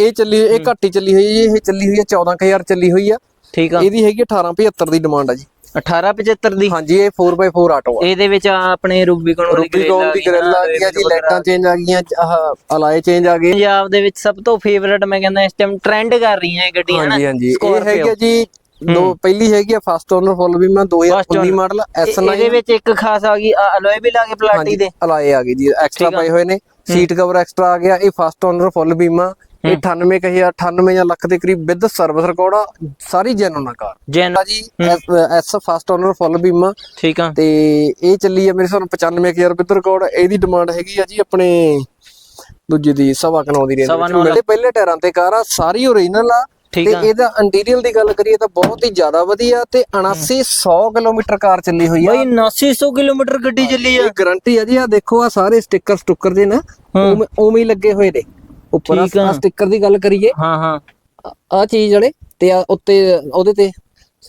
ਇਹ ਚੱਲੀ ਇਹ ਘੱਟ ਚੱਲੀ ਹੋਈ ਹੈ ਇਹ ਚੱਲੀ ਹੋਈ ਹੈ 14000 ਚੱਲੀ ਹੋਈ ਆ। ਠੀਕ ਆ। ਇਹਦੀ ਹੈਗੀ 1875 ਦੀ ਡਿਮਾਂਡ ਆ ਜੀ। 1875 ਦੀ? ਹਾਂਜੀ ਇਹ 4x4 ਆਟੋ ਆ। ਇਹਦੇ ਵਿੱਚ ਆਪਣੇ ਰੂਬੀਕੌਨ ਰੂਬੀਕੌਨ ਦੀ ਗ੍ਰਿਲ ਆ ਗਈ ਜੀ ਲਾਈਟਾਂ ਚੇਂਜ ਆ ਗਈਆਂ ਆਹ ਅਲਾਏ ਚੇਂਜ ਆ ਗਏ ਪੰਜਾਬ ਦੇ ਵਿੱਚ ਸਭ ਤੋਂ ਫੇਵਰਟ ਮੈਂ ਕਹਿੰਦਾ ਇਸ ਟਾਈਮ ਟ੍ਰੈਂਡ ਕਰ ਰਹੀਆਂ ਇਹ ਗੱਡੀਆਂ ਹਾਂਜੀ ਹਾਂਜੀ। ਇਹ। ਹੈਗੀ ਜੀ ਦੋ ਪਹਿਲੀ ਹੈਗੀ ਆ ਫਸਟ ਓਨਰ ਫੁੱਲ ਵੀਮਾ 2019 ਮਾਡਲ ਇਹ- S9 ਇਹਦੇ ਵਿੱਚ ਇੱਕ ਖਾਸ ਆ ਗਈ ਅਲੋਏ ਵੀ ਲਾ ਕੇ ਪਲਾਟੀ ਦੇ? ਅਲਾਏ ਆ ਗਈ ਜੀ ਐਕਸਟਰਾ ਪਏ ਹੋਏ ਨੇ। ਸੀਟ ਕਵਰ ਐਕਸਟਰਾ ਆ ਗਿਆ ਇਹ ਫਸਟ ਓਨਰ ਫੁੱਲ ਬੀਮਾ ਇਹ 98000 98 ਜਾਂ ਲੱਖ ਦੇ ਕਰੀਬ ਵਿਦ ਸਰਵਿਸ ਰਿਕਾਰਡ ਆ ਸਾਰੀ ਜੈਨੂਨ ਕਾਰ। ਜੈਨ ਆ G S first owner full ਬੀਮਾ ਠੀਕ ਆ। ਤੇ ਇਹ ਚੱਲੀ ਆ ਮੇਰੇ ਸਾਨੂੰ 95000 ਰੁਪਏ ਰਿਕਾਰਡ ਇਹਦੀ ਡਿਮਾਂਡ ਹੈਗੀ ਆ ਜੀ ਆਪਣੇ ਦੂਜੀ ਦੀ ਸਵਾ ਕਨੌ ਦੀ ਰੇਂਜ ਪਹਿਲੇ ਟਾਇਰਾਂ ਤੇ ਕਾਰ ਆ ਸਾਰੀ ਓਰੀਜਨਲ ਆ ਤੇ ਇਹਦਾ ਇੰਟੀਰੀਅਰ ਦੀ ਗੱਲ ਕਰੀਏ ਤਾਂ ਬਹੁਤ ਹੀ ਜ਼ਿਆਦਾ ਵਧੀਆ ਤੇ 79 100 ਕਿਲੋਮੀਟਰ ਕਾਰ ਚੱਲੀ ਹੋਈ ਆ। ਬਈ 7900 ਕਿਲੋਮੀਟਰ ਗੱਡੀ ਚੱਲੀ ਆ। ਇਹ ਗਾਰੰਟੀ ਆ ਜੀ ਆ ਦੇਖੋ ਆ ਸਾਰੇ ਸਟicker ਸਟੁੱਕਰ ਜੇ ਨਾ ਉਵੇਂ ਉਵੇਂ ਹੀ ਲੱਗੇ ਹੋਏ ਨੇ। ਉੱਪਰ ਆ। ਸਟicker ਦੀ ਗੱਲ ਕਰੀਏ। ਹਾਂ ਹਾਂ। ਆ ਚੀਜ਼ ਜਿਹੜੇ ਤੇ ਆ ਉੱਤੇ ਉਹਦੇ ਤੇ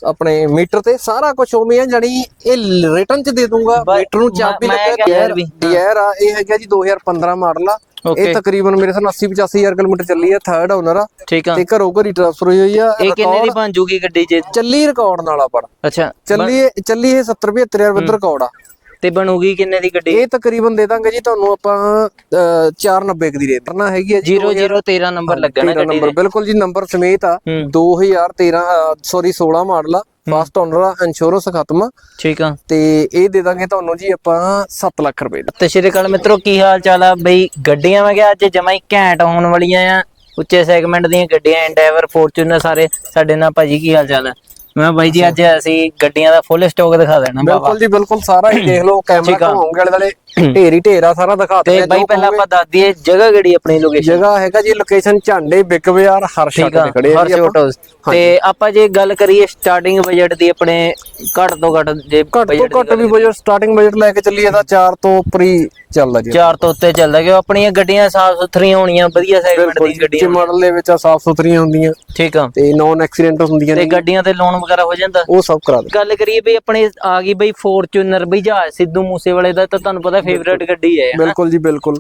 ਆਪਣੇ ਮੀਟਰ ਤੇ ਸਾਰਾ ਕੁਝ ਉਵੇਂ ਆ ਜਣੀ ਇਹ ਰਿਟਰਨ ਚ ਦੇ ਦੂੰਗਾ। ਮੀਟਰ ਨੂੰ ਚਾਬੀ ਲੱਗਾ ਗੇਅਰ ਆ ਇਹ ਹੈਗਾ ਜੀ 2015 ਮਾਡਲ ਆ. ਇਹ ਤਕਰੀਬਨ ਮੇਰੇ ਸਾਹ 80 85000 ਕਿਲੋਮੀਟਰ ਚੱਲੀ ਆ ਥਰਡ ਓਨਰ ਆ। ਠੀਕ ਆ। ਤੇ ਘਰੋਂ ਘਰੀ ਟ੍ਰਾਂਸਫਰ ਹੋਈ ਹੋਈ ਆ ਇਹ ਕਿੰਨੇ ਦੀ ਬਣ ਜੂਗੀ ਗੱਡੀ ਜੇ? ਚੱਲੀ ਰਿਕਾਰਡ ਨਾਲ ਆ ਪਰ ਅੱਛਾ ਚੱਲੀ ਚੱਲੀ ਇਹ 70 72000 ਰੁਪਏ ਦਾ ਰਿਕਾਰਡ ਆ। ਤੇ ਬਣੂਗੀ ਕਿੰਨੇ ਦੀ ਗੱਡੀ? ਇਹ ਤਕਰੀਬਨ ਦੇ ਦਾਂਗੇ ਜੀ ਤੁਹਾਨੂੰ ਆਪਾਂ 490 ਦੀ ਰੇਟ ਕਰਨਾ ਹੈਗੀ ਹੈ ਜੀ 0013 ਨੰਬਰ ਲੱਗਣਾ ਗੱਡੀ ਨੰਬਰ। ਬਿਲਕੁਲ ਜੀ ਨੰਬਰ ਸਮੇਤ ਆ। ਹੂੰ। 2013 ਸੌਰੀ 16 ਮਾਡਲ ਆ। ਫਸਟ ਓਨਰ ਆ ਇੰਸ਼ੋਰੈਂਸ ਖਤਮ ਠੀਕ ਆ। ਤੇ ਇਹ ਦੇ ਦਾਂਗੇ ਤੁਹਾਨੂੰ ਜੀ ਆਪਾਂ 7 ਲੱਖ ਰੁਪਏ ਦਾ। ਤੇ ਸ਼੍ਰੀ ਅਕਾਲ ਮਿੱਤਰੋ ਕੀ ਹਾਲ ਚਾਲ ਆ? ਬਈ ਗੱਡੀਆਂ ਮੈਂ ਕਿਹਾ ਅੱਜ ਜਮਾ ਹੀ ਘੈਂਟ ਹੋਣ ਵਾਲੀਆਂ ਆ। ਉੱਚੇ ਸੈਗਮੈਂਟ ਦੀਆਂ ਗੱਡੀਆਂ ਐਂਡੈਵਰ ਫੋਰਚੂਨਰ ਸਾਰੇ। ਸਾਡੇ ਨਾਲ ਭਾਜੀ ਕੀ ਹਾਲ ਚਾਲ ਆ? ਮੈਂ ਬਾਈ ਜੀ ਅੱਜ ਅਸੀਂ ਗੱਡੀਆਂ ਦਾ ਫੁੱਲ ਸਟਾਕ ਦਿਖਾ ਦੇਣਾ ਬਾਬਾ। ਬਿਲਕੁਲ ਜੀ ਬਿਲਕੁਲ ਸਾਰਾ ਹੀ ਦੇਖ ਲਓ ਕੈਮਰਾ। ਘੁਮਾਉਂਗੇ ਵਾਲੇ ਵਾਲੇ। ਢੇਰੀ ਢੇਰਾ ਸਾਰਾ ਦਿਖਾਤੇ ਤੇ ਬਾਈ ਪਹਿਲਾਂ ਆਪਾਂ ਦੱਸ ਦਈਏ ਜਗ੍ਹਾ ਕਿਹੜੀ ਆਪਣੀ ਲੋਕੇਸ਼ਨ ਜਗ੍ਹਾ ਹੈਗਾ ਜੀ ਲੋਕੇਸ਼ਨ ਝਾਂਡੇ ਬਿੱਗ ਬਾਜ਼ਾਰ ਹਰਸ਼ਾ ਠੀਕ ਆ ਤੇ ਖੜੇ ਆ ਜੀ ਆਪਾਂ। ਆਟੋਸ ਤੇ ਆਪਾਂ ਜੇ ਗੱਲ ਕਰੀਏ ਸਟਾਰਟਿੰਗ ਬਜਟ ਦੀ ਆਪਣੇ ਘੱਟ ਤੋਂ ਘੱਟ ਜੇ ਘੱਟ ਤੋਂ ਘੱਟ ਵੀ ਬਜਟ ਸਟਾਰਟਿੰਗ ਬਜਟ ਲੈ ਕੇ ਚੱਲੀਏ ਤਾਂ 4 ਤੋਂ ਉੱਪਰ ਹੀ ਚੱਲਦਾ ਜੀ। ਚਾਰ ਤੋਂ ਉੱਤੇ ਚੱਲਦਾ ਕਿ ਆਪਣੀਆਂ ਗੱਡੀਆਂ ਸਾਫ਼ ਸੁਥਰੀਆਂ ਹੋਣੀਆਂ ਵਧੀਆ ਸੈਗਮੈਂਟ ਦੀਆਂ ਉੱਚੇ ਗੱਡੀਆਂ ਮਾਡਲ ਦੇ ਵਿੱਚ ਸਾਫ਼ ਸੁਥਰੀਆਂ ਹੁੰਦੀਆਂ। ਠੀਕ ਆ। ਤੇ ਨੌਨ ਐਕਸੀਡੈਂਟ ਹੁੰਦੀਆਂ ਤੇ ਨੇ ਗੱਡੀਆਂ ਤੇ ਲੋਨ ਵਗੈਰਾ ਹੋ ਜਾਂਦਾ? ਉਹ ਸਭ ਕਰਾ ਦੇ ਗੱਲ ਕਰੀਏ ਬਈ ਆਪਣੇ ਆ ਗਈ ਬਈ ਫੋਰਚੂਨਰ ਬਈ ਜਹਾਜ਼ ਸਿੱਧੂ ਮੂਸੇਵਾਲੇ ਦਾ ਤਾਂ ਤੁਹਾਨੂੰ ਪਤਾ ਫੇਵਰੇਟ ਗੱਡੀ ਹੈ? ਬਿਲਕੁਲ ਜੀ ਬਿਲਕੁਲ।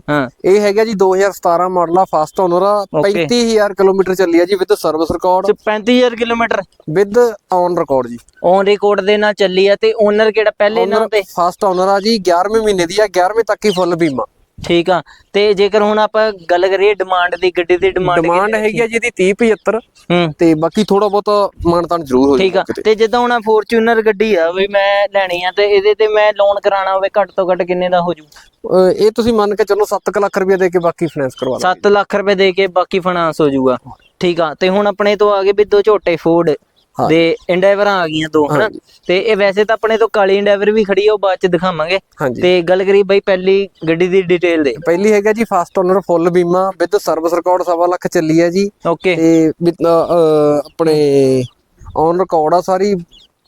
ਇਹ ਹੈਗਾ ਜੀ 2017 ਮਾਡਲ ਆ ਫਸਟ ਓਨਰ ਆ 35000 ਕਿਲੋਮੀਟਰ ਚੱਲੀ ਆ ਜੀ ਵਿਦ ਸਰਵਿਸ ਰਿਕਾਰਡ ਤੇ 35000 ਕਿਲੋਮੀਟਰ? ਵਿਦ ਔਨ ਰਿਕਾਰਡ ਜੀ। ਔਨ ਰਿਕਾਰਡ ਦੇ ਨਾਲ ਚੱਲੀ ਆ ਤੇ ਓਨਰ ਕਿਹੜਾ ਪਹਿਲੇ ਨਾਮ ਤੇ? ਫਸਟ ਓਨਰ ਆ ਜੀ 11ਵੇਂ ਮਹੀਨੇ ਦੀ ਆ 11ਵੇਂ ਤੱਕ ਹੀ ਫੁੱਲ ਬੀਮਾ। ਠੀਕ ਆ ਤੇ ਜੇਕਰ ਹੁਣ ਆਪਾਂ ਗੱਲ ਕਰੀਏ ਡਿਮਾਂਡ ਦੀ ਗੱਡੀ ਦੀ ਡਿਮਾਂਡ ਡਿਮਾਂਡ ਹੈਗੀ ਆ ਜੀ ਇਹਦੀ 3075 ਹੂੰ। ਤੇ ਬਾਕੀ ਥੋੜਾ ਬਹੁਤ ਮਾਨਤਾਨ ਜ਼ਰੂਰ ਹੋ ਠੀਕ ਆ ਤੇ ਜਿੱਦਾਂ ਹੁਣ ਫੋਰਚੂਨਰ ਗੱਡੀ ਆ ਵੀ ਮੈਂ ਲੈਣੀ ਆ ਤੇ ਇਹਦੇ ਤੇ ਮੈਂ ਲੋਨ ਕਰਾਣਾ ਹੋਵੇ ਘੱਟ ਤੋਂ ਘੱਟ ਕਿੰਨੇ ਦਾ ਹੋ ਜੂ ਇਹ ਤੁਸੀਂ ਮੰਨ ਕੇ ਚੱਲੋ 7 ਲੱਖ ਰੁਪਏ ਦੇ ਕੇ ਬਾਕੀ ਫਾਈਨੈਂਸ ਕਰਵਾ ਲਓ। 7 ਲੱਖ ਰੁਪਏ ਦੇ ਕੇ ਬਾਕੀ ਫਾਈਨਾਂਸ ਹੋ ਜਾਊਗਾ। ਠੀਕ ਆ ਤੇ ਹੁਣ ਆਪਣੇ ਤੋਂ ਆ ਗਏ ਵੀ ਦੋ ਝੋਟੇ ਫੋਰਡ ਦੇ ਇੰਡਾਈਵਰਾਂ ਆ ਗਈਆਂ ਦੋ ਹਨਾ? ਤੇ ਇਹ ਵੈਸੇ ਤਾਂ ਆਪਣੇ ਤੋਂ ਕਾਲੀ ਇੰਡਾਈਵਰ ਵੀ ਖੜੀ ਆ ਉਹ ਬਾਅਦ ਚ ਦਿਖਾਵਾਂਗੇ। ਤੇ ਗੱਲ ਕਰੀ ਬਈ ਪਹਿਲੀ ਗੱਡੀ ਦੀ ਡਿਟੇਲ ਦੇ। ਪਹਿਲੀ ਹੈਗਾ ਜੀ ਫਸਟ ਓਨਰ ਫੁੱਲ ਬੀਮਾ ਵਿਦ ਸਰਵਿਸ ਰਿਕਾਰਡ ਸਵਾ ਲੱਖ ਚੱਲੀ ਹੈ ਜੀ। ਓਕੇ ਤੇ ਆਪਣੇ ਔਨ ਰਿਕਾਰਡ ਆ ਸਾਰੀ।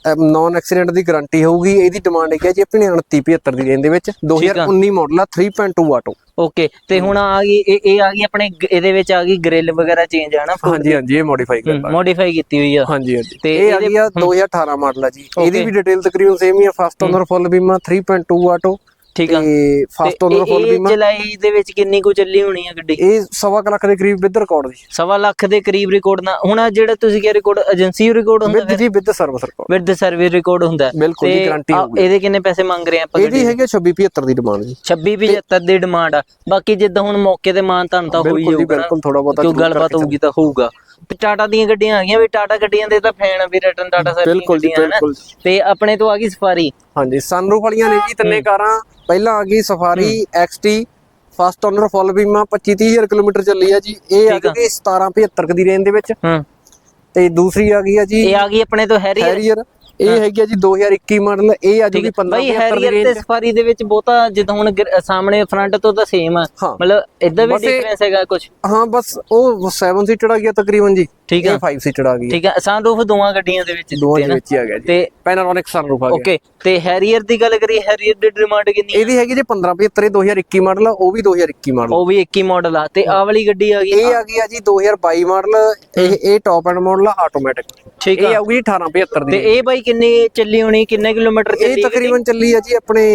ਨੌਨ ਐਕਸੀਡੈਂਟ ਦੀ ਗਾਰੰਟੀ ਹੋਊਗੀ ਇਹਦੀ ਡਿਮਾਂਡ ਹੈਗੀ ਆ ਜੀ ਆਪਣੀ 29 75 ਦੀ ਰੇਂਜ ਦੇ ਵਿੱਚ 2019 ਮਾਡਲ ਆ 3.2 ਆਟੋ ਓਕੇ ਤੇ ਹੁਣ ਆ ਗਈ ਇਹ ਇਹ ਆ ਗਈ ਆਪਣੇ ਇਹਦੇ ਵਿੱਚ ਆ ਗਈ ਗ੍ਰਿਲ ਵਗੈਰਾ ਚੇਂਜ ਆ ਨਾ? ਹਾਂਜੀ ਹਾਂਜੀ ਇਹ ਮੋਡੀਫਾਈ ਕਰਦਾ ਮੋਡੀਫਾਈ ਕੀਤੀ ਹੋਈ ਆ। ਹਾਂਜੀ ਹਾਂਜੀ। ਤੇ ਇਹ ਆ ਗਈ ਆ 2018 ਮਾਡਲ ਆ ਜੀ। ਇਹਦੀ ਵੀ ਡਿਟੇਲ ਤਕਰੀਬਨ ਸੇਮ ਹੀ ਆ ਫਸਟ ਓਨਰ ਫੁੱਲ ਬੀਮਾ 3.2 ਆਟੋ ਠੀਕ ਆ। ਤੇ ਫਸਟ ਓਨਰ ਫੁੱਲ ਬੀਮਾ। ਜੁਲਾਈ ਦੇ ਵਿੱਚ ਕਿੰਨੀ ਕੁ ਚੱਲੀ ਹੋਣੀ ਆ ਗੱਡੀ? ਇਹ ਸਵਾ ਲੱਖ ਦੇ ਕਰੀਬ ਵਿਦ ਰਿਕਾਰਡ ਦੀ ਸਵਾ ਲੱਖ ਦੇ ਕਰੀਬ ਰਿਕਾਰਡ ਨਾ। ਹੁਣ ਜਿਹੜਾ ਤੁਸੀਂ ਕਿਹਾ ਰਿਕਾਰਡ ਏਜੰਸੀ ਰਿਕਾਰਡ ਹੁੰਦਾ ਵਿਦ ਜੀ with service record with survey record ਹੁੰਦਾ। ਹੈ। ਬਿਲਕੁਲ ਜੀ, guarantee ਆ- ਇਹਦੇ ਕਿੰਨੇ ਪੈਸੇ ਮੰਗ ਰਹੇ ਆ ਆਪਾਂ ਇਹਦੀ ਹੈਗੀ 26 75 ਦੀ ਡਿਮਾਂਡ ਜੀ। 26 75 ਦੀ ਡਿਮਾਂਡ ਆ। ਬਾਕੀ ਜਿੱਦਾਂ ਹੁਣ ਮੌਕੇ ਤੇ ਮਾਨ ਤੁਹਾਨੂੰ ਤਾਂ ਹੋਈ ਜਾਊਗਾ ਬਿਲਕੁਲ ਥੋੜਾ ਬਹੁਤਾ ਜ਼ਰੂਰ ਗੱਲਬਾਤ ਹੋਊਗੀ ਤਾਂ ਹੋਊਗਾ। ਟਾਟਾ ਦੀਆਂ ਗੱਡੀਆਂ ਆ ਗਈਆਂ ਵੀ ਟਾਟਾ ਗੱਡੀਆਂ ਦੇ ਤਾਂ ਫੈਨ ਵੀ ਰਿਟਰਨ ਟਾਟਾ ਸਰਵਿਸ ਬਿਲਕੁਲ ਜੀ, ਬਿਲਕੁਲ। ਤੇ ਆਪਣੇ ਤੋਂ ਆ ਗਈ ਸਫਾਰੀ ਹਾਂਜੀ ਸਨਰੂਫ ਵਾਲੀਆਂ ਨੇ ਜੀ ਤਿੰਨੇ ਕਾਰਾਂ। ਪਹਿਲਾਂ ਆ ਗਈ Safari XT first owner full ਬੀਮਾ 25 30000 ਕਿਲੋਮੀਟਰ ਚੱਲੀ ਆ ਜੀ। ਇਹ ਆ ਗਈ 1775 ਦੀ ਰੇਂਜ ਦੇ ਵਿੱਚ। ਹੂੰ। ਤੇ ਦੂਸਰੀ ਆ ਗਈ ਆ ਜੀ ਇਹ ਆ ਗਈ ਆਪਣੇ ਤੋਂ ਹੈਰੀ ਹੈਰੀਅਰ ਇਹ ਹੈਗੀ ਆ ਜੀ 2021 ਮਾਡਲ ਇਹ ਆ ਜੂਗੀ 15 ਬਈ 75 ਦੀ ਹੈਰੀਅਰ ਤੇ ਸਫਾਰੀ ਦੇ ਵਿੱਚ ਬਹੁਤਾ ਜਿੱਦਾਂ ਹੁਣ ਸਾਹਮਣੇ ਫਰੰਟ ਤੋਂ ਤਾਂ ਸੇਮ ਆ। ਹਾਂ। ਮਤਲਬ ਇਦਾਂ ਵੀ ਡਿਫਰੈਂਸ ਹੈਗਾ ਕੁਝ ਹਾਂ ਬਸ ਉਹ 7 ਸੀਟਡ ਆ ਗਿਆ ਤਕਰੀਬਨ ਜੀ। ਠੀਕ ਇਹ ਆ 5 ਸੀਟਡ ਆ ਗਈ ਠੀਕ ਆ ਸਨਰੂਫ ਦੋਵਾਂ ਗੱਡੀਆਂ ਦੇ ਵਿੱਚ ਦੋਵਾਂ ਦੇ ਵਿੱਚ ਹੀ ਆ ਗਿਆ ਜੀ। ਤੇ ਪੈਨਾਰੋਨਿਕ ਸਨਰੂਫ ਆ ਗਿਆ। ਓਕੇ ਤੇ ਹੈਰੀਅਰ ਦੀ ਗੱਲ ਕਰੀਏ ਹੈਰੀਅਰ ਦੀ ਡਿਮਾਂਡ ਕਿੰਨੀ ਆ? ਇਹਦੀ ਹੈਗੀ ਜੀ 1575 2021 ਮਾਡਲ ਆ ਉਹ ਵੀ 2021 ਮਾਡਲ ਉਹ ਵੀ 21 ਮਾਡਲ ਆ। ਤੇ ਆਹ ਵਾਲੀ ਗੱਡੀ ਆ ਗਈ ਇਹ ਆ ਗਈ ਆ ਜੀ 2022 ਮਾਡਲ ਇਹ ਇਹ ਟੌਪ ਐਂਡ ਮਾਡਲ ਆ ਆਟੋਮੈਟਿਕ ਠੀਕ ਇਹ ਆ ਆਊਗੀ 1875 ਤੇ ਦੀ। ਇਹ ਬਾਈ ਕਿੰਨੀ ਚੱਲੀ ਹੋਣੀ ਕਿੰਨੇ ਕਿਲੋਮੀਟਰ ਇਹ ਚੱਲੀ ਤਕਰੀਬਨ ਚੱਲੀ ਆ ਜੀ ਆਪਣੇ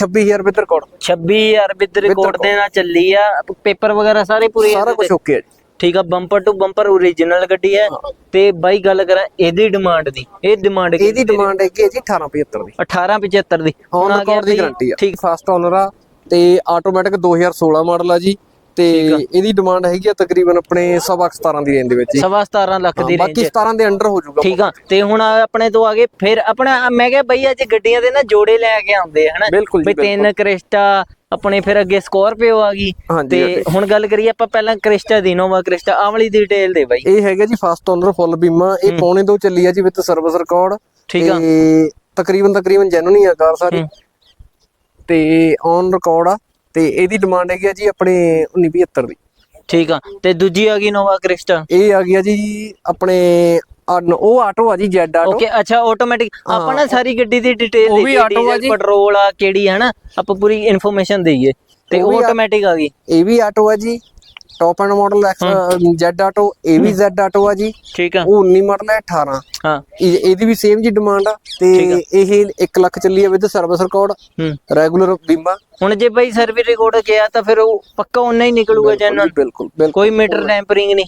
26000 ਰੁਪਏ ਰਿਕਾਰਡ 26000 ਵਿਦ ਰਿਕਾਰਡ ਦੇ ਨਾਲ ਚੱਲੀ ਆ। ਪੇਪਰ ਵਗੈਰਾ ਸਾਰੇ ਪੂਰੇ ਸਾਰਾ ਕੁਝ ਓਕੇ ਆ ਜੀ। ਠੀਕ ਆ ਬੰਪਰ ਟੂ ਬੰਪਰ ਓਰੀਜਨਲ ਗੱਡੀ ਹੈ ਤੇ ਬਾਈ ਗੱਲ ਕਰਾਂ ਇਹਦੀ ਡਿਮਾਂਡ ਦੀ ਇਹ ਡਿਮਾਂਡ ਇਹਦੀ ਡਿਮਾਂਡ ਹੈਗੀ ਹੈ ਜੀ 1875 ਦੀ। 1875 ਦੀ। ਔਨ ਆ ਗਿਆ ਦੀ ਗਾਰੰਟੀ ਆ। ਠੀਕ। ਫਸਟ ਓਨਰ ਆ ਤੇ ਆਟੋਮੈਟਿਕ 2016 ਮਾਡਲ ਆ ਜੀ। ਤੇ ਇਹਦੀ ਡਿਮਾਂਡ ਹੈਗੀ ਆ ਤਕਰੀਬਨ ਆਪਣੇ ਸਵਾ ਕੁ 17 ਦੀ ਰੇਂਜ ਦੇ ਵਿੱਚ ਜੀ ਸਵਾ 17 ਲੱਖ ਦੀ ਰੇਂਜ ਬਾਕੀ 17 ਦੇ ਅੰਡਰ ਹੋ ਜਾਊਗਾ ਠੀਕ ਆ ਤੇ। ਹੁਣ ਆ ਆਪਣੇ ਤੋਂ ਆਗੇ ਫਿਰ ਆਪਣਾ ਮੈਂ ਕਿਹਾ ਬਈ ਅੱਜ ਗੱਡੀਆਂ ਦੇ ਨਾ ਜੋੜੇ ਲੈ ਕੇ ਆਉਂਦੇ ਹਨਾ? ਬਈ ਤਿੰਨ ਕ੍ਰਿਸਟਾ ਆਪਣੇ ਫਿਰ ਅੱਗੇ ਸਕੋਰਪੀਓ ਆ ਗਈ। ਤੇ ਹੁਣ ਗੱਲ ਕਰੀਏ ਆਪਾਂ ਪਹਿਲਾਂ ਕ੍ਰਿਸਟਾ ਦੀ ਨੋਵਾ ਕ੍ਰਿਸਟਾ ਆਹ ਵਾਲੀ ਦੀ ਡਿਟੇਲ ਦੇ ਬਾਈ। ਇਹ ਹੈਗਾ ਜੀ ਫਸਟ ਓਨਰ ਫੁੱਲ ਬੀਮਾ। ਇਹ ਪੌਣੇ ਦੋ ਚੱਲੀ ਆ ਜੀ ਵਿਦ ਸਰਵਿਸ ਰਿਕਾਰਡ ਠੀਕ ਆ। ਤੇ ਤਕਰੀਬਨ ਤਕਰੀਬਨ ਜੈਨੂਨ ਹੀ ਆ ਕਾਰ ਸਾਰੀ। ਤੇ ਔਨ ਰਿਕਾਰਡ ਆ। ਤੇ ਇਹਦੀ ਡਿਮਾਂਡ ਹੈਗੀ ਆ ਜੀ ਆਪਣੇ 1975 ਦੀ। ਠੀਕ ਆ। ਤੇ ਦੂਜੀ ਆ ਗਈ ਨੋਵਾ ਕ੍ਰਿਸਟਾ ਇਹ ਆ ਗਿਆ ਜੀ ਆਪਣੇ ਉਹ ਆਟੋ ਆ ਜੀ ਜੈਡ ਆਟੋ। ਓਕੇ ਅੱਛਾ ਆਟੋਮੈਟਿਕ ਆਪਾਂ ਨਾ ਸਾਰੀ ਗੱਡੀ ਦੀ ਡਿਟੇਲ ਉਹ ਵੀ auto ਆ ਜੀ। ਪੈਟਰੋਲ ਆ ਕਿਹੜੀ ਹੈ ਨਾ ਆਪਾਂ ਪੂਰੀ ਇਨਫੋਰਮੇਸ਼ਨ ਦਈਏ। ਤੇ ਉਹ ਆਟੋਮੈਟਿਕ ਆ ਗਈ। ਇਹ ਵੀ ਆਟੋ ਆ ਜੀ। Top end model Z auto ਇਹ ਵੀ ਜੈਡ ਆਟੋ ਆ ਜੀ। ਠੀਕ ਆ। ਉਹ 19 ਮਾਡਲ ਹੈ 18 ਹਾਂ। ਇਹ- ਇਹਦੀ ਵੀ ਸੇਮ ਜੀ ਡਿਮਾਂਡ ਆ। ਤੇ ਇਹ 1 ਲੱਖ ਚੱਲੀ ਆ ਵਿਦ ਸਰਵਿਸ ਰਿਕਾਰਡ ਰੈਗੂਲਰ ਬੀਮਾ। ਹੁਣ ਜੇ ਬਾਈ ਸਰਵਿਸ ਰਿਕਾਰਡ ਗਿਆ ਤਾਂ ਫਿਰ ਉਹ ਪੱਕਾ ਉਨਾ ਹੀ ਨਿਕਲੂਗਾ ਜੈਨੂਨ ਬਿਲਕੁਲ ਕੋਈ ਮੀਟਰ ਟੈਂਪਰਿੰਗ ਨਹੀਂ।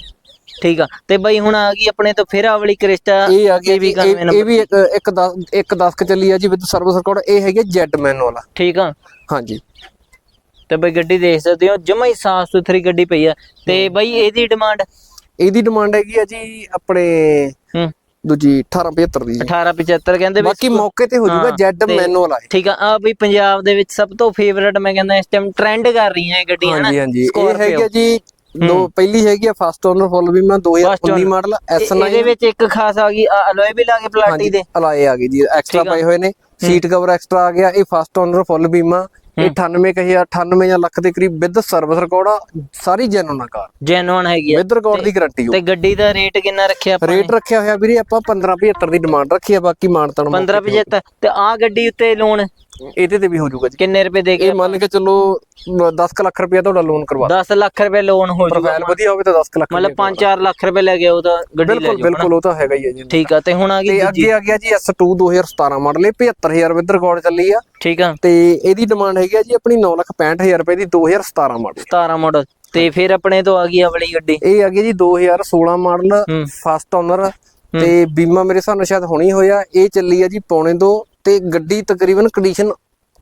ਠੀਕ ਆ। ਤੇ ਬਾਈ ਹੁਣ ਆ ਗਈ ਆਪਣੇ ਤੋਂ ਫਿਰ ਆ ਵਾਲੀ ਕ੍ਰਿਸਟਾ ਇਹ ਆ ਵੀ ਇਹ ਇਹ ਵੀ ਇੱਕ ਇੱਕ 10 ਇੱਕ 10 ਕ ਚੱਲੀ ਆ ਜੀ ਵਿਦ ਸਰਵਿਸ ਰਿਕਾਰਡ ਇਹ ਹੈਗੇ ਜੈਡ ਮੈਨੂਅਲ ਠੀਕ ਆ। ਹਾਂਜੀ। ਤੇ ਬਾਈ ਗੱਡੀ ਦੇਖ ਸਕਦੇ ਹੋ ਜਮਾ ਹੀ ਸਾਫ਼ ਸੁਥਰੀ ਗੱਡੀ ਪਈ ਆ। ਤੇ ਬਾਈ ਇਹਦੀ ਡਿਮਾਂਡ ਇਹਦੀ ਡਿਮਾਂਡ ਹੈਗੀ ਆ ਜੀ ਆਪਣੇ ਹੂੰ। ਦੂਜੀ 1875 ਦੀ। ਜੀ 1875 ਕਹਿੰਦੇ ਵੀ ਬਾਕੀ ਮੌਕੇ ਤੇ ਹੋ ਜਾਊਗਾ ਜੈਡ ਮੈਨੂਅਲ ਆ। ਠੀਕ ਆ ਆ ਵੀ ਪੰਜਾਬ ਦੇ ਵਿੱਚ ਸਭ ਤੋਂ ਫੇਵਰਟ ਮੈਂ ਕਹਿੰਦਾ ਇਸ ਟਾਈਮ ਟ੍ਰੈਂਡ ਕਰ ਰਹੀਆਂ ਇਹ ਗੱਡੀਆਂ ਹਾਂਜੀ ਹਾਂਜੀ। ਇਹ। ਹੈਗੀ ਆ ਜੀ ਦੋ ਪਹਿਲੀ ਹੈਗੀ ਆ ਫਸਟ ਓਨਰ ਫੁੱਲ ਬੀਮਾ 2019 ਮਾਡਲ ਇਹ- S9 ਇਹਦੇ ਵਿੱਚ ਇੱਕ ਖਾਸ ਆ ਗਈ ਅਲੋਏ ਵੀ ਲਾ ਕੇ ਪਲਾਟੀ ਦੇ। ਅਲਾਏ ਆ ਗਈ ਜੀ ਐਕਸਟਰਾ ਪਏ ਹੋਏ ਨੇ। ਸੀਟ ਕਵਰ ਐਕਸਟਰਾ ਆ ਗਿਆ ਇਹ ਫਸਟ ਓਨਰ ਫੁੱਲ ਬੀਮਾ। ਇਹ 98000 98 ਜਾਂ ਲੱਖ ਦੇ ਕਰੀਬ ਵਿਦ ਸਰਵਿਸ ਰਿਕਾਰਡ ਆ ਸਾਰੀ ਜੈਨੂਨ ਆ ਕਾਰ। ਜੈਨੂਨ ਹੈਗੀ ਆ। ਵਿਦ ਰਿਕਾਰਡ ਦੀ ਗਾਰੰਟੀ ਹੋ ਤੇ ਗੱਡੀ ਦਾ ਰੇਟ ਕਿੰਨਾ ਰੱਖਿਆ ਆਪਾਂ ਰੇਟ ਰੱਖਿਆ ਹੋਇਆ ਵੀਰੇ ਆਪਾਂ 1575 ਦੀ ਡਿਮਾਂਡ ਰੱਖੀ ਆ ਬਾਕੀ ਮਾਨਤਨ 15 75 ਤੇ ਆ ਗੱਡੀ ਉੱਤੇ ਲੋਨ ਇਹਦੇ ਤੇ ਵੀ ਹੋ ਜਾਊਗਾ ਜੀ। ਕਿੰਨੇ ਰੁਪਏ ਦੇ ਕੇ ਇਹ ਮੰਨ ਕੇ ਚੱਲੋ 10 ਕੁ ਲੱਖ ਰੁਪਏ ਤੁਹਾਡਾ ਲੋਨ ਕਰਵਾ 10 ਲੱਖ ਰੁਪਏ ਲੋਨ ਹੋ ਜਾਊਗਾ। ਪ੍ਰੋਫਾਈਲ ਵਧੀਆ ਹੋਵੇ ਤਾਂ 10 ਕੁ ਲੱਖ ਮਤਲਬ 5-4 ਲੱਖ ਰੁਪਏ ਲੈ ਗਿਆ ਉਹ ਤਾਂ ਗੱਡੀ ਲੈ ਬਿਲਕੁਲ ਜਾਓ ਬਿਲਕੁਲ ਉਹ ਤਾਂ ਹੈਗਾ ਹੀ ਹੈ ਜੀ। ਠੀਕ ਆ ਤੇ ਹੁਣ ਆ ਗਈ ਤੇ ਅੱਗੇ ਆ ਗਿਆ ਜੀ S2 2017 ਮਾਡਲ ਇਹ 75000 ਵਿਦ ਰਿਕਾਰਡ ਚੱਲੀ ਆ। ਠੀਕ ਆ। ਤੇ ਇਹਦੀ ਡਿਮਾਂਡ ਹੈਗੀ ਆ ਜੀ ਆਪਣੀ 965000 ਰੁਪਏ ਦੀ 2017 ਮਾਡਲ 17 ਮਾਡਲ ਤੇ ਫਿਰ ਆਪਣੇ ਤੋਂ ਆ ਗਈ ਆ ਵਾਲੀ ਗੱਡੀ। ਇਹ ਆ ਗਈ ਜੀ 2016 ਮਾਡਲ ਫਸਟ ਓਨਰ ਤੇ ਬੀਮਾ ਮੇਰੇ ਨਾਲ ਸ਼ਾਇਦ ਹੁਣੀ ਹੋਇਆ। ਇਹ ਚੱਲੀ ਆ ਜੀ ਪੌਣੇ ਦੋ ਤੇ ਗੱਡੀ ਤਕਰੀਬਨ ਕੰਡੀਸ਼ਨ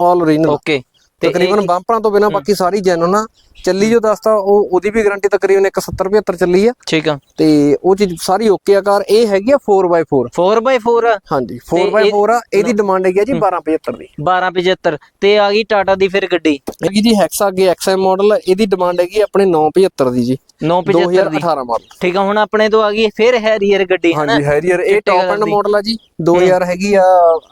ਆਲ ਓਰੀਜਨਲ ਓਕੇ ਤਕਰੀਬਨ ਬੰਪਰਾਂ ਤੋਂ ਬਿਨਾ ਬਾਕੀ ਸਾਰੀ ਜੈਨੂਨ ਆ। ਚੱਲੀ ਜੋ ਦੱਸਦਾ ਉਹ ਉਹਦੀ ਵੀ ਗਾਰੰਟੀ ਤਕਰੀਬਨ 170 75 ਚੱਲੀ ਆ। ਠੀਕ ਆ। ਤੇ ਉਹ ਚੀਜ਼ ਸਾਰੀ ਓਕੇ ਆ ਕਾਰ ਇਹ ਹੈਗੀ ਆ 4x4 4x4 ਹਾਂਜੀ 4x4 ਆ। ਇਹਦੀ ਡਿਮਾਂਡ ਹੈਗੀ ਆ ਜੀ 1275 ਦੀ। 1275 ਤੇ ਆ ਗਈ ਟਾਟਾ ਦੀ ਫਿਰ ਗੱਡੀ। ਹੈਗੀ ਜੀ ਹੈਕਸਾ ਅੱਗੇ ਐਕਸਐਮ ਮਾਡਲ ਇਹਦੀ ਡਿਮਾਂਡ ਹੈਗੀ ਆਪਣੇ 975 ਦੀ ਜੀ। 975 ਦੀ। 2018 ਮਾਡਲ ਠੀਕ ਆ ਹੁਣ ਆਪਣੇ ਤੋਂ ਆ ਗਈ ਫਿਰ ਹੈਰੀਅਰ ਗੱਡੀ ਹਨਾ? ਹਾਂਜੀ ਹੈਰੀਅਰ ਇਹ ਟੌਪ ਐਂਡ। ਮਾਡਲ ਆ ਜੀ। 2000 ਹੈਗੀ ਆ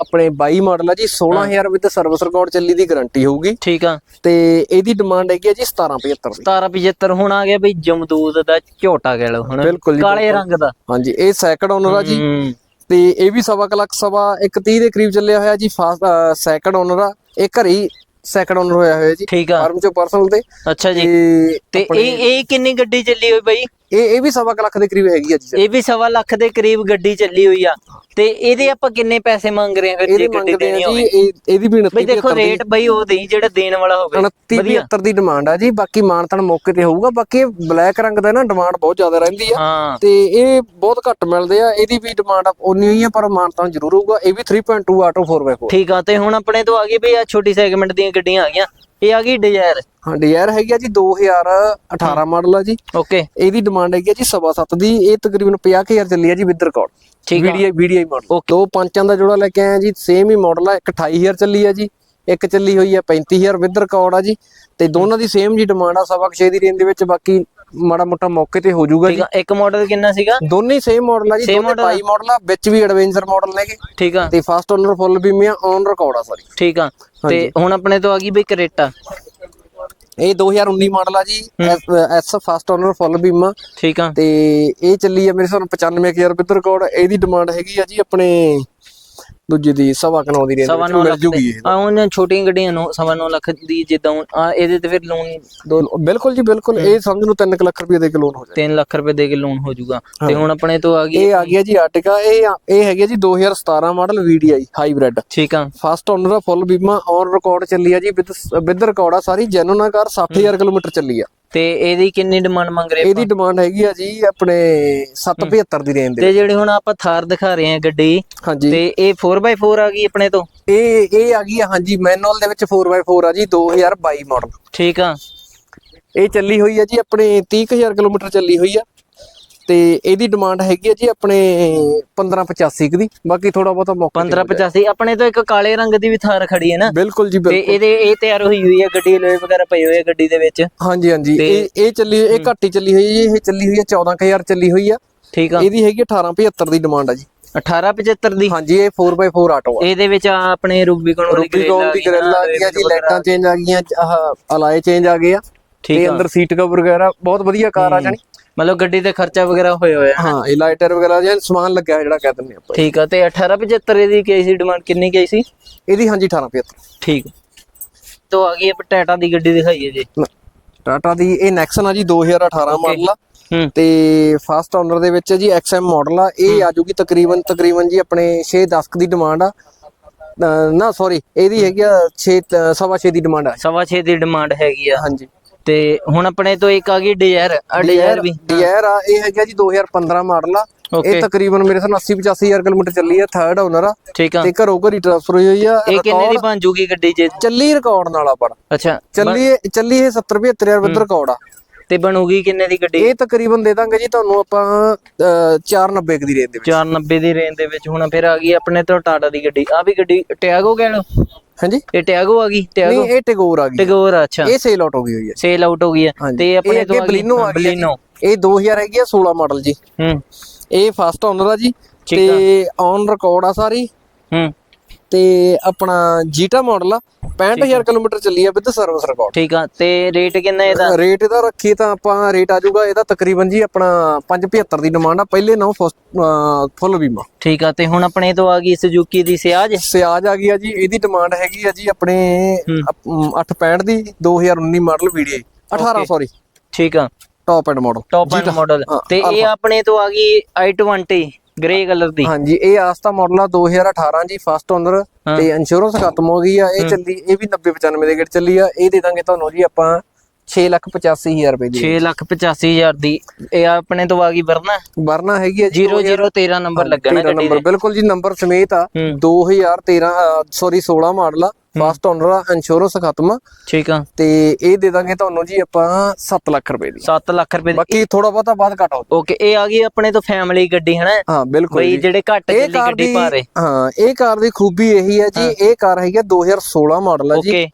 ਆਪਣੇ 22 ਮਾਡਲ ਆ ਜੀ। 16000 ਵਿਦ ਸਰਵਿਸ ਰਿਕਾਰਡ ਚੱਲੀ ਦੀ ਗਾਰੰਟੀ ਹੋਊਗੀ। ਠੀਕ ਆ। ਤੇ ਇਹਦੀ ਡਿਮਾਂਡ ਹੈਗੀ ਆ ਜੀ 1775 ਦੀ 1775 ਹੁਣ ਆ ਗਿਆ ਬਈ ਜਮਦੂਦ ਦਾ ਝੋਟਾ ਕਹਿ ਲਓ ਬਿਲਕੁਲ ਜੀ, ਕਾਲੇ ਰੰਗ ਦਾ। ਹਾਂਜੀ ਇਹ ਸੈਕੰਡ ਓਨਰ ਆ ਜੀ। ਹੂੰ। ਤੇ ਇਹ ਵੀ ਸਵਾ ਕੁ ਲੱਖ ਸਵਾ 130 ਦੇ ਕਰੀਬ ਚੱਲਿਆ ਹੋਇਆ ਜੀ ਫਾਸਟ ਸੈਕੰਡ ਓਨਰ ਆ। ਇਹ ਘਰੇ ਸੈਕੰਡ ਓਨਰ ਹੋਇਆ ਹੋਇਆ ਜੀ। ਠੀਕ ਆ। ਫਾਰਮ ਚੋਂ ਪਰਸਨਲ ਤੇ। ਅੱਛਾ ਜੀ। ਤੇ ਤੇ ਇਹ ਇਹ ਕਿੰਨੀ ਗੱਡੀ ਚੱਲੀ ਹੋਈ ਬਈ? ਇਹ ਇਹ ਵੀ ਸਵਾ ਕੁ ਲੱਖ ਦੇ ਕਰੀਬ ਹੈਗੀ ਆ ਜੀ ਇਹ ਵੀ ਸਵਾ ਲੱਖ ਦੇ ਕਰੀਬ ਗੱਡੀ ਚੱਲੀ ਹੋਈ ਆ। ਤੇ ਇਹਦੇ ਆਪਾਂ ਕਿੰਨੇ ਪੈਸੇ ਮੰਗ ਰਹੇ ਆ ਫਿਰ ਜੇ ਇਹਦੇ ਗੱਡੀ ਮੰਗਦੇ ਆ ਦੇਣੀ ਜੀ ਹੋਵੇ? ਇਹ- ਇਹਦੀ ਵੀ 29 ਬਈ ਦੇਖੋ ਰੇਟ ਬਈ ਉਹ ਦੇਈ ਜਿਹੜਾ ਦੇਣ ਵਾਲਾ ਹੋਵੇ। 29 75 ਦੀ ਡਿਮਾਂਡ ਆ ਜੀ ਬਾਕੀ ਮਾਨਤਨ ਮੌਕੇ ਤੇ ਹੋਊਗਾ। ਬਾਕੀ ਬਲੈਕ ਰੰਗ ਦਾ ਨਾ ਡਿਮਾਂਡ ਬਹੁਤ ਜ਼ਿਆਦਾ ਰਹਿੰਦੀ ਆ। ਹਾਂ। ਤੇ ਇਹ ਬਹੁਤ ਘੱਟ ਮਿਲਦੇ ਆ। ਇਹਦੀ ਵੀ ਡਿਮਾਂਡ ਉਨੀ ਹੀ ਆ ਪਰ ਮਾਨਤਨ ਜ਼ਰੂਰ ਹੋਊਗਾ। ਇਹ ਵੀ 3.2 ਆਟੋ 4x4 ਠੀਕ ਆ ਤੇ ਹੁਣ ਆਪਣੇ ਤੋਂ ਆ ਗਈ ਬਈ ਆ ਛੋਟੀ ਸੈਗਮੈਂਟ ਦੀਆਂ ਗੱਡੀਆਂ ਆ ਗਈਆਂ। ਇਹ ਆ ਗਈ ਡਿਜ਼ਾਇਰ ਹਾਂ ਡਿਜ਼ਾਇਰ ਹੈਗੀ ਆ ਜੀ 2018 ਮਾਡਲ ਆ ਜੀ। ਓਕੇ। ਇਹਦੀ ਡਿਮਾਂਡ ਹੈਗੀ ਆ ਜੀ 7.5 ਦੀ। ਇਹ ਤਕਰੀਬਨ 50000 ਚੱਲੀ ਆ ਜੀ ਵਿਦ ਰਿਕਾਰਡ ਠੀਕ ਆ। ਵੀਡੀਆਈ ਵੀਡੀਆਈ ਮਾਡਲ ਦੋ ਪੰਚਾਂ ਦਾ ਜੋੜਾ ਲੈ ਕੇ ਆਏ ਆ ਜੀ। ਸੇਮ ਹੀ ਮਾਡਲ ਆ ਇੱਕ 28000 ਚੱਲੀ ਆ ਜੀ। ਇੱਕ ਚੱਲੀ ਹੋਈ ਆ 35000 ਵਿਦ ਰਿਕਾਰਡ ਆ ਜੀ। ਤੇ ਦੋਨਾਂ ਦੀ ਸੇਮ ਜੀ ਡਿਮਾਂਡ ਆ ਸਵਾ ਕੁ ਛੇ ਦੀ ਰੇਂਜ ਦੇ ਵਿੱਚ। ਬਾਕੀ ਮਾੜਾ ਮੋਟਾ ਮੌਕੇ ਤੇ ਹੋ ਜਾਊਗਾ ਠੀਕ ਜੀ ਆ ਇੱਕ ਮਾਡਲ ਕਿੰਨਾ ਸੀਗਾ? ਦੋਨੇ ਸੇਮ ਮਾਡਲ ਆ ਜੀ Same ਦੋਨੇ model ਆ? 22 ਮਾਡਲ ਆ ਵਿੱਚ ਵੀ ਐਡਵੈਂਚਰ ਮਾਡਲ ਨੇਗੇ। ਠੀਕ ਆ। ਤੇ ਫਸਟ ਓਨਰ ਫੁੱਲ ਬੀਮਾ ਔਨ ਰਿਕਾਰਡ ਆ ਸਾਰੀ। ਠੀਕ ਆ। ਤੇ ਹੁਣ ਆਪਣੇ ਤੋਂ ਆ ਗਈ ਬਈ ਕਰੇਟਾ ਇਹ 2019 ਮਾਡਲ ਆ G S first owner full ਬੀਮਾ ਠੀਕ ਆ। ਤੇ ਇਹ ਚੱਲੀ ਆ ਮੇਰੇ ਨਾਲ 95000 ਰੁਪਏ ਦਾ ਰਿਕਾਰਡ ਇਹਦੀ ਡਿਮਾਂਡ ਹੈਗੀ ਆ ਜੀ ਆਪਣੇ ਦੂਜੀ ਦੀ ਸਵਾ ਕੁ ਨੌ ਦੀ ਰੇਂਜ ਸਵਾ ਵਿੱਚ ਨੌ ਮਿਲ ਲੱਖ ਜੂਗੀ ਦੀ ਆ ਉਹਨਾਂ ਛੋਟੀਆਂ ਗੱਡੀਆਂ ਨੂੰ ਸਵਾ ਨੌ ਲੱਖ ਦੀ ਜਿੱਦਾਂ ਹੁਣ ਆ ਇਹਦੇ ਤੇ ਫਿਰ ਲੋਨ ਦੋ ਬਿਲਕੁਲ ਜੀ ਬਿਲਕੁਲ। ਇਹ ਸਮਝ ਲਓ 3 ਲੱਖ ਰੁਪਏ ਦੇ ਕੇ ਲੋਨ ਹੋ ਜਾਏ। 3 ਲੱਖ ਰੁਪਏ ਦੇ ਕੇ ਲੋਨ ਹੋ ਜਾਊਗਾ। ਤੇ ਹੁਣ ਆਪਣੇ ਤੋਂ ਆ ਗਈ ਇਹ ਆ ਗਿਆ ਜੀ ਆਰਟਿਕਾ ਇਹ ਆ- ਇਹ ਹੈਗੀ ਆ ਜੀ 2017 ਮਾਡਲ VDI ਹਾਈਬ੍ਰਿਡ ਠੀਕ ਆ। ਫਸਟ ਓਨਰ ਦਾ ਫੁੱਲ ਬੀਮਾ ਔਨ ਰਿਕਾਰਡ ਚੱਲੀ ਆ ਜੀ ਵਿਦ ਵਿਦ ਰਿਕਾਰਡ ਆ ਸਾਰੀ ਜੈਨੂਨ ਕਾਰ 60000 ਕਿਲੋਮੀਟਰ ਚੱਲੀ ਆ। ਤੇ ਇਹਦੀ ਕਿੰਨੀ ਡਿਮਾਂਡ ਮੰਗ ਰਹੇ ਇਹਦੀ ਡਿਮਾਂਡ ਹੈਗੀ ਆ ਜੀ ਆਪਣੇ 775 ਦੀ ਰੇਂਜ ਦੇ ਤੇ ਜਿਹੜੀ ਹੁਣ ਆਪਾਂ ਥਾਰ ਦਿਖਾ ਰਹੇ ਹਾਂ ਗੱਡੀ ਹਾਂਜੀ। ਤੇ ਇਹ 4x4 ਆ ਗਈ ਆਪਣੇ ਤੋਂ? ਇਹ ਇਹ ਆ ਗਈ ਆ ਹਾਂਜੀ ਮੈਨੂਅਲ ਦੇ ਵਿੱਚ 4x4 ਆ ਜੀ 2022 ਮਾਡਲ ਠੀਕ ਆ। ਇਹ ਚੱਲੀ ਹੋਈ ਆ ਜੀ ਆਪਣੇ 30000 ਕਿਲੋਮੀਟਰ ਚੱਲੀ ਹੋਈ ਆ। ਤੇ ਇਹਦੀ ਡਿਮਾਂਡ ਹੈਗੀ ਆ ਜੀ ਆਪਣੇ 1585 ਕੁ ਦੀ ਬਾਕੀ ਥੋੜਾ ਬਹੁਤਾ ਮੌਕਾ 1585 ਆਪਣੇ ਤੋਂ ਇੱਕ ਕਾਲੇ ਰੰਗ ਦੀ ਵੀ ਥਾਰ ਖੜੀ ਹੈ ਨਾ? ਬਿਲਕੁਲ ਜੀ ਤੇ ਬਿਲਕੁਲ ਇਹਦੇ ਇਹ ਤਿਆਰ ਹੋਈ ਹੋਈ ਹੈ ਗੱਡੀ ਲੋਹੇ ਵਗੈਰਾ ਪਏ ਹੋਏ ਆ ਗੱਡੀ ਦੇ ਵਿੱਚ। ਹਾਂਜੀ ਹਾਂਜੀ ਇਹ ਇਹ ਚੱਲੀ ਇਹ ਘੱਟ ਹੀ ਚੱਲੀ ਹੋਈ ਹੈ ਜੀ ਇਹ ਚੱਲੀ ਹੋਈ ਆ 14000 ਚੱਲੀ ਹੋਈ ਆ। ਠੀਕ ਆ। ਇਹਦੀ ਹੈਗੀ ਆ 1875 ਦੀ ਡਿਮਾਂਡ ਆ ਜੀ। 1875 ਦੀ। ਹਾਂਜੀ ਇਹ 4x4 ਆਟੋ ਆ। ਇਹਦੇ ਵਿੱਚ ਆਪਣੇ ਰੂਬੀਕੌਨ ਰੂਬੀਕੌਨ ਦੀ ਗ੍ਰਿਲ ਆ ਗਈ ਆ ਜੀ ਲਾਈਟਾਂ ਚੇਂਜ ਆ ਗਈਆਂ ਆਹ ਅਲਾਏ ਚੇਂਜ ਆ ਗਏ ਆ। ਠੀਕ ਤੇ ਅੰਦਰ ਸੀਟ ਕਵਰ ਵਗੈਰਾ ਬਹੁਤ ਵਧੀਆ ਕਾਰ ਆ ਜਾਣੀ। ਮਤਲਬ ਗੱਡੀ ਤੇ ਖਰਚਾ ਵਗੈਰਾ ਹੋਇਆ ਹੋਇਆ। ਹਾਂ ਇਹ ਲਾਈਟਰ ਵਗੈਰਾ ਜਿਹੜਾ ਸਮਾਨ ਲੱਗਿਆ ਜਿਹੜਾ ਕਹਿ ਦਿੰਦੇ ਆਪਾਂ। ਠੀਕ ਆ ਤੇ 1875 ਦੀ ਕੀ ਸੀ? ਡਿਮਾਂਡ ਕਿੰਨੀ ਕੀ ਸੀ? ਇਹਦੀ ਹਾਂਜੀ 1875 ਠੀਕ। ਤੋਂ ਆ ਗਈ ਆਪਾਂ ਟਾਟਾ ਦੀ ਗੱਡੀ ਦਿਖਾਈਏ ਜੀ। ਟਾਟਾ ਦੀ ਇਹ ਨੈਕਸਨ ਆ ਜੀ 2018 ਮਾਡਲ ਆ। ਤੇ ਫਸਟ ਓਨਰ ਦੇ ਵਿੱਚ ਜੀ XM ਮਾਡਲ ਆ ਇਹ ਆ ਜੂਗੀ ਤਕਰੀਬਨ ਤਕਰੀਬਨ ਜੀ ਆਪਣੇ 6-10 ਦੀ ਡਿਮਾਂਡ ਆ। ਨਾ ਸੌਰੀ ਇਹਦੀ ਹੈਗੀ ਆ 6 ਸਵਾ 6 ਦੀ ਡਿਮਾਂਡ ਆ। ਸਵਾ ਛੇ ਦੀ ਡਿਮਾਂਡ ਹੈਗੀ ਆ। ਹਾਂਜੀ। ਤੇ ਹੁਣ ਆਪਣੇ ਤੋਂ ਇੱਕ ਆ ਗਈ ਡਿਜ਼ਾਇਰ ਡਿਜ਼ਾਇਰ ਵੀ। ਡਿਜ਼ਾਇਰ ਆ ਇਹ ਹੈਗਾ ਜੀ 2015 ਮਾਡਲ ਆ। ਇਹ ਤਕਰੀਬਨ ਮੇਰੇ ਸਾਹ 80 85000 ਕਿਲੋਮੀਟਰ ਚੱਲੀ ਆ ਥਰਡ ਓਨਰ ਆ। ਠੀਕ ਆ। ਤੇ ਘਰੋਂ ਘਰੀ ਟ੍ਰਾਂਸਫਰ ਹੋਈ ਹੋਈ ਆ ਇਹ ਕਿੰਨੇ ਦੀ ਬਣ ਜੂਗੀ ਗੱਡੀ ਜੇ? ਚੱਲੀ ਰਿਕਾਰਡ ਨਾਲ ਆ ਪਰ ਅੱਛਾ ਚੱਲੀ ਚੱਲੀ ਇਹ 70 75000 ਵਿਦ ਰਿਕਾਰਡ ਆ। ਤੇ ਬਣੂਗੀ ਕਿੰਨੇ ਦੀ ਗੱਡੀ? ਇਹ ਤਕਰੀਬਨ ਦੇ ਦਾਂਗੇ ਜੀ ਤੁਹਾਨੂੰ ਆਪਾਂ ਅਹ, 490 ਕੁ ਦੀ ਰੇਂਜ ਦੇ ਵਿੱਚ। 490 ਦੀ ਰੇਂਜ ਦੇ ਵਿੱਚ। ਹੁਣ ਫਿਰ ਆ ਗਈ ਆਪਣੇ ਤੋਂ ਟਾਟਾ ਦੀ ਗੱਡੀ। ਆ ਵੀ ਗੱਡੀ ਟਿਆਗੋ ਕਹਿ ਲਓ। ਹਾਂਜੀ? ਇਹ ਟਿਆਗੋ ਆ ਗਈ? ਟਿਆਗੋ? ਨਹੀਂ ਇਹ ਟਿਗੋਰ ਆ ਗਈ। ਟਿਗੋਰ ਅੱਛਾ। ਇਹ ਸੇਲ ਆਊਟ ਹੋ ਗਈ ਹੋਈ ਹੈ। ਸੇਲ ਆਊਟ ਹੋ ਗਈ ਹੈ। ਤੇ ਆਪਣੇ ਤੋਂ ਬਲੀਨੋ ਆ ਗਈ। ਬਲੀਨੋ। ਇਹ 2000 ਹੈਗੀ ਆ 16 ਮਾਡਲ ਜੀ। ਹੂੰ। ਇਹ ਫਸਟ ਓਨਰ ਆ ਜੀ। ਤੇ ਔਨ ਰਿਕਾਰਡ ਆ ਸਾਰੀ। ਹੂੰ। ਤੇ ਆਪਣਾ ਜੀਟਾ ਮਾਡਲ ਆ। 65000 ਕਿਲੋਮੀਟਰ ਚੱਲੀ ਆ ਵਿਦ ਸਰਵਿਸ ਰਿਕਾਰਡ ਠੀਕ ਆ ਤੇ ਰੇਟ ਕਿੰਨਾ ਇਹਦਾ? ਰੇਟ ਇਹਦਾ ਰੱਖੀਏ ਤਾਂ ਆਪਾਂ ਰੇਟ ਆ ਜਾਊਗਾ ਇਹਦਾ ਤਕਰੀਬਨ ਜੀ ਆਪਣਾ 575 ਦੀ ਡਿਮਾਂਡ ਆ ਪਹਿਲੇ ਨੌ ਫੁੱਲ ਬੀਮਾ। ਠੀਕ ਆ ਤੇ ਹੁਣ ਆਪਣੇ ਤੋਂ ਆ ਗਈ ਸੁਜ਼ੂਕੀ ਦੀ ਸਿਆਜ ਸਿਆਜ ਆ ਗਈ ਆ ਜੀ ਇਹਦੀ ਡਿਮਾਂਡ ਹੈਗੀ ਆ ਜੀ ਆਪਣੇ 865 ਦੀ 2019 ਮਾਡਲ ਵੀਡੀਆਈ 18 ਸੌਰੀ ਠੀਕ ਆ। Top end model top end model ਤੇ ਇਹ ਆਪਣੇ ਤੋਂ ਆ ਗਈ i20 ਗ੍ਰੇ ਕਲਰ ਦੀ। ਹਾਂਜੀ ਇਹ ਆਸਤਾ ਮਾਡਲ ਆ 2018 ਜੀ ਫਸਟ ਓਨਰ ਤੇ ਇੰਸ਼ੋਰੈਂਸ ਖਤਮ ਹੋ ਗਈ ਆ ਇਹ ਚੱਲੀ ਇਹ ਵੀ 90 95 ਦੇ ਗੇੜ ਚੱਲੀ ਆ ਇਹ ਦੇ ਦਾਂਗੇ ਤੁਹਾਨੂੰ ਜੀ ਆਪਾਂ 685000 ਰੁਪਏ ਦੀ 685000 ਦੀ। ਇਹ ਆਪਣੇ ਤੋਂ ਆ ਗਈ ਵਰਨਾ? ਵਰਨਾ ਹੈਗੀ ਆ ਜੀ 0013 ਨੰਬਰ ਲੱਗਾ ਨਾ ਤੇਰਾ ਗੱਡੀ ਨੰਬਰ ਬਿਲਕੁਲ ਜੀ ਨੰਬਰ ਸਮੇਤ ਆ। ਹੂੰ। 2013 ਸੌਰੀ 16 ਮਾਡਲ ਆ। ਫਸਟ ਓਨਰ ਆ ਇੰਸ਼ੋਰੈਂਸ ਖਤਮ ਆ। ਠੀਕ ਆ। ਤੇ ਇਹ ਦੇ ਦਾਂਗੇ ਤੁਹਾਨੂੰ ਜੀ ਆਪਾਂ 7 ਲੱਖ ਰੁਪਏ ਦੀ। 7 ਲੱਖ ਰੁਪਏ ਦੀ। ਬਾਕੀ ਥੋੜਾ ਬਹੁਤਾ ਬਾਅਦ ਘਟਾਓ ਓਕੇ ਇਹ ਆ ਗਈ ਆਪਣੇ ਤੋਂ ਫੈਮਿਲੀ ਗੱਡੀ ਹੈ ਨਾ ਹਾਂ ਬਿਲਕੁਲ ਬਈ ਜਿਹੜੇ ਘੱਟ ਚੱਲੀ ਗੱਡੀ ਦੀ ਭਾਰੇ ਹਾਂ ਇਹ ਕਾਰ ਦੀ ਖੂਬੀ ਇਹੀ ਹੈ ਜੀ ਇਹ ਕਾਰ ਹੈਗੀ ਆ 2016 ਮਾਡਲ ਆ ਜੀ। ਓਕੇ।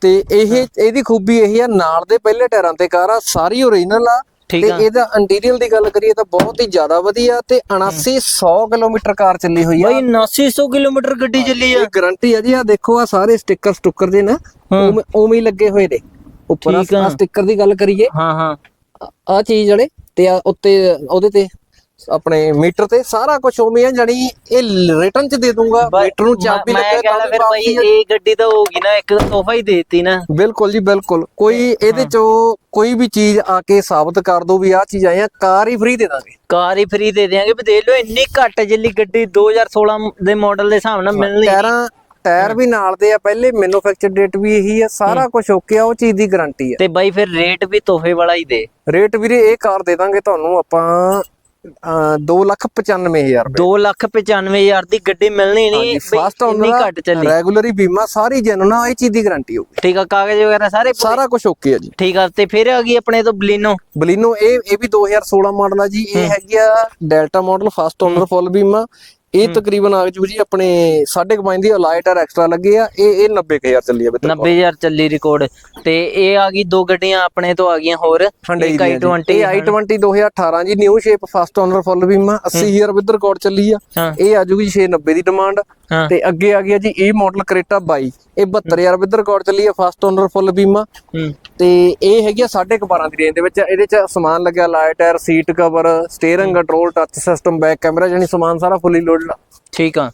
ਤੇ ਇਹ ਇਹਦੀ ਖੂਬੀ ਇਹੀ ਆ ਨਾਲ ਦੇ ਪਹਿਲੇ ਟਾਇਰਾਂ ਤੇ ਕਾਰ ਆ ਸਾਰੀ ਓਰੀਜਨਲ ਆ। ਤੇ ਆ। ਇਹਦਾ ਇੰਟੀਰੀਅਰ ਦੀ ਗੱਲ ਕਰੀਏ ਤਾਂ ਬਹੁਤ ਹੀ ਜ਼ਿਆਦਾ ਵਧੀਆ ਤੇ 7900 ਕਿਲੋਮੀਟਰ ਕਾਰ ਚੱਲੀ ਹੋਈ ਆ। ਬਈ 7900 ਕਿਲੋਮੀਟਰ ਗੱਡੀ ਚੱਲੀ ਆ। ਇਹ ਗਾਰੰਟੀ ਆ ਜੀ ਆ ਦੇਖੋ ਆ ਸਾਰੇ ਸਟicker ਸਟੁੱਕਰ ਜੇ ਨਾ ਉਵੇਂ ਹੀ ਲੱਗੇ ਹੋਏ ਨੇ। ਉੱਪਰ। ਆ। ਸਟicker ਦੀ ਗੱਲ ਕਰੀਏ। ਹਾਂ ਹਾਂ। ਆ ਚੀਜ਼ ਜਿਹੜੇ ਤੇ ਆ ਉੱਤੇ ਉਹਦੇ ਤੇ। ਆਪਣੇ ਮੀਟਰ ਤੇ ਸਾਰਾ ਕੁਝ ਉਵੇਂ ਆ ਜਣੀ ਇਹ ਰਿਟਰਨ ਚ ਦੇ ਦੂੰਗਾ ਮੀਟਰ ਨੂੰ ਚਾਬੀ ਲੱਗਾ ਤਾਂ ਫਿਰ ਬਈ ਇਹ ਗੱਡੀ ਤਾਂ ਹੋਗੀ ਨਾ ਇੱਕ ਤੋਹਫਾ ਹੀ ਦੇਤੀ ਨਾ। ਬਿਲਕੁਲ ਜੀ ਬਿਲਕੁਲ। ਕੋਈ ਇਹਦੇ ਚੋਂ ਕੋਈ ਵੀ ਚੀਜ਼ ਆ ਕੇ ਸਾਬਤ ਕਰ ਦੋ ਵੀ ਆ ਚੀਜ਼ ਆਈ ਆ ਕਾਰ ਹੀ ਫ੍ਰੀ ਦੇ ਦਾਂਗੇ। ਕਾਰ ਹੀ ਫ੍ਰੀ ਦੇ ਦੇਾਂਗੇ ਵੀ ਦੇਖ ਲਓ ਇੰਨੀ ਘੱਟ ਜਿੱਲੀ ਗੱਡੀ 2016 ਦੇ ਮਾਡਲ ਦੇ ਹਿਸਾਬ ਨਾਲ ਮਿਲਣੀ। ਟਾਇਰਾਂ ਟਾਇਰ ਵੀ ਨਾਲ ਦੇ ਆ ਪਹਿਲੇ ਮੈਨੂਫੈਕਚਰ ਡੇਟ ਵੀ ਇਹੀ ਆ ਸਾਰਾ ਕੁਝ ਓਕੇ ਆ ਉਹ ਚੀਜ਼ ਦੀ ਗਾਰੰਟੀ ਆ। ਤੇ ਬਾਈ ਫਿਰ ਰੇਟ ਵੀ ਤੋਹਫੇ ਵਾਲਾ ਹੀ ਦੇ। ਰੇਟ ਵੀਰੇ ਇਹ ਕਾਰ ਦੇ ਦਾਂਗੇ ਤੁਹਾਨੂੰ ਆਪਾਂ 295000 ਰੁਪਏ। 2 ਲੱਖ 95000 ਦੀ ਗੱਡੀ ਮਿਲਣੀ ਨਹੀਂ ਫਸਟ ਇੰਨੀ ਘੱਟ ਚੱਲੀ। ਰੈਗੂਲਰੀ ਬੀਮਾ ਸਾਰੀ ਜੈਨੂਨ ਆ ਇਹ ਚੀਜ਼ ਦੀ ਗਾਰੰਟੀ ਹੋਊਗੀ ਠੀਕ ਆ ਕਾਗਜ਼ ਵਗੈਰਾ ਸਾਰੇ? ਸਾਰਾ ਕੁਝ ਓਕੇ ਆ ਜੀ। ਠੀਕ ਆ ਤੇ ਫਿਰ ਆ ਗਈ ਆਪਣੇ ਤੋਂ ਬਲੀਨੋ? ਬਲੀਨੋ ਇਹ ਇਹ ਵੀ 2016 ਮਾਡਲ ਆ ਜੀ ਇਹ ਹੈਗੀ ਆ Delta model first owner full ਬੀਮਾ ਇਹ ਤਕਰੀਬਨ ਆ ਜੂ ਜੀ ਆਪਣੇ 5.5 ਦੀ ਅਲਾਈਟਰ ਐਕਸਟਰਾ ਲੱਗੇ ਆ ਇਹ ਇਹ 90000 ਚੱਲੀ ਆ ਬਿੱਤਰ 90000 ਚੱਲੀ ਰਿਕਾਰਡ ਤੇ ਇਹ ਆ ਗਈ ਦੋ ਗੱਡੀਆਂ ਆਪਣੇ ਤੋਂ ਆ ਗਈਆਂ ਹੋਰ। ਇੱਕ i20 ਇਹ i20 2018 ਜੀ new shape first owner full ਬੀਮਾ 80000 ਵਿਦ ਰਿਕਾਰਡ ਚੱਲੀ ਆ। ਇਹ ਆ ਜੂਗੀ 690 ਦੀ ਡਿਮਾਂਡ ਤੇ ਅੱਗੇ ਆ ਗਿਆ ਜੀ ਇਹ ਮਾਡਲ ਕਰੇਟਾ 22 ਇਹ 72000 ਵਿਦ ਰਿਕਾਰਡ ਚੱਲੀ ਆ ਫਸਟ ਓਨਰ ਫੁੱਲ ਬੀਮਾ ਤੇ ਇਹ ਹੈਗੀ ਆ 12.5 ਦੀ ਰੇਂਜ ਦੇ ਵਿੱਚ। ਇਹਦੇ ਚ ਸਮਾਨ ਲੱਗਿਆ light tyre seat cover steering control touch system back camera ਜਾਨੀ ਸਮਾਨ ਸਾਰਾ ਫੁੱਲੀ ਠੀਕ ਆ